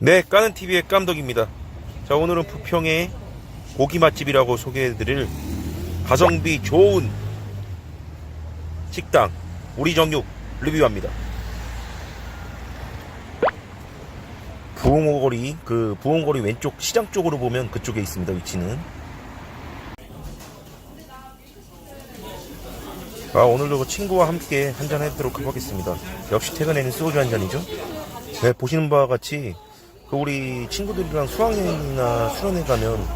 네, 까는 TV의 깜덕입니다. 자, 오늘은 부평의 고기 맛집이라고 소개해드릴 가성비 좋은 식당 우리 정육 리뷰합니다. 부흥호거리 그 부흥거리 왼쪽 시장 쪽으로 보면 그쪽에 있습니다. 위치는. 아, 오늘도 그 친구와 함께 한잔 해보도록 하겠습니다. 역시 퇴근에는 소주 한 잔이죠. 네, 보시는 바와 같이 그 우리 친구들이랑 수학여행이나 수련회 가면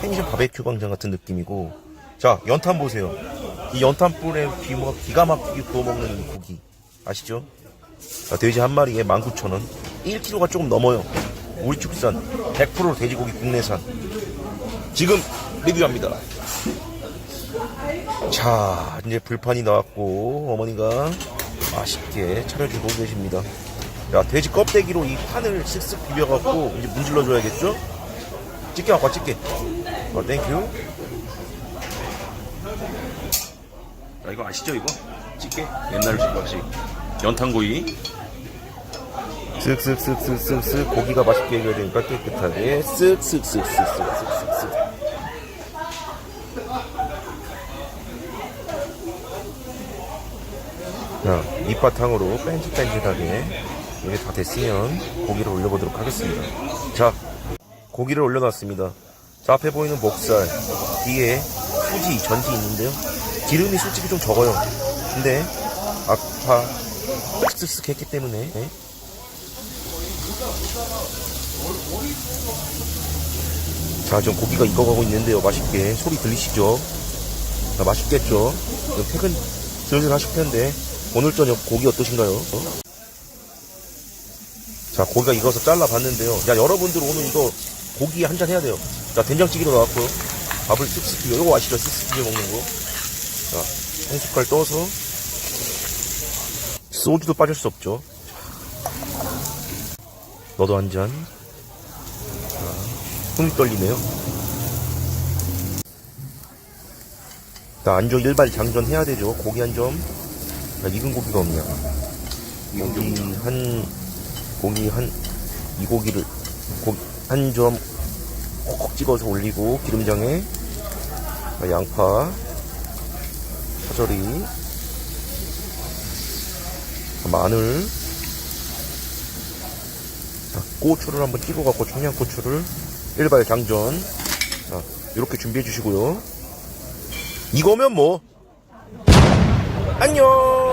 펜션 바베큐 광장 같은 느낌이고. 자 연탄 보세요. 이 연탄불에 기가, 기가 막히게 구워 먹는 이 고기. 아시죠? 자, 돼지 한 마리에 19,000원. 1kg가 조금 넘어요. 우리 축산 100% 돼지고기 국내산. 지금 리뷰합니다. 자 이제 불판이 나왔고 어머니가 맛있게 차려주고 계십니다 야 돼지 껍데기로 이 판을 슥슥 비벼갖고 이제 문질러 줘야겠죠? 집게 갖고 와 집게 어 땡큐 야 이거 아시죠 이거? 집게 옛날 집밥식 연탄구이 슥슥슥슥슥슥 고기가 맛있게 익어야 되니까 깨끗하게 슥슥슥슥슥슥 슥. 자, 밑바탕으로 뺀질뺀질하게 이게 다 됐으면 고기를 올려보도록 하겠습니다. 자, 고기를 올려놨습니다. 자, 앞에 보이는 목살, 뒤에 수지, 전지 있는데요. 기름이 솔직히 좀 적어요. 근데, 아파, 쓱쓱 했기 때문에, 네. 자, 지금 고기가 익어가고 있는데요. 맛있게. 소리 들리시죠? 자, 맛있겠죠? 지금 퇴근 슬슬 하실 텐데, 오늘 저녁 고기 어떠신가요? 어? 자, 고기가 익어서 잘라봤는데요. 야, 여러분들 오늘 이거 고기 한 잔 해야 돼요. 자, 된장찌개도 나왔고요. 밥을 쓱쓱. 이거 아시죠? 쓱쓱 먹는 거. 자, 한 숟갈 떠서. 소주도 빠질 수 없죠. 너도 한 잔. 자, 손이 떨리네요. 자, 안조 일발 장전 해야 되죠. 고기 한 점. 야, 익은 고기가 없냐. 고기 한, 고기 한, 이 고기를, 고기 한점 콕콕 찍어서 올리고, 기름장에, 자, 양파, 파절이, 자, 마늘, 자, 고추를 한번 찍어 갖고 청양고추를 일발 장전. 자, 이렇게 준비해 주시고요. 이거면 뭐, 안녕!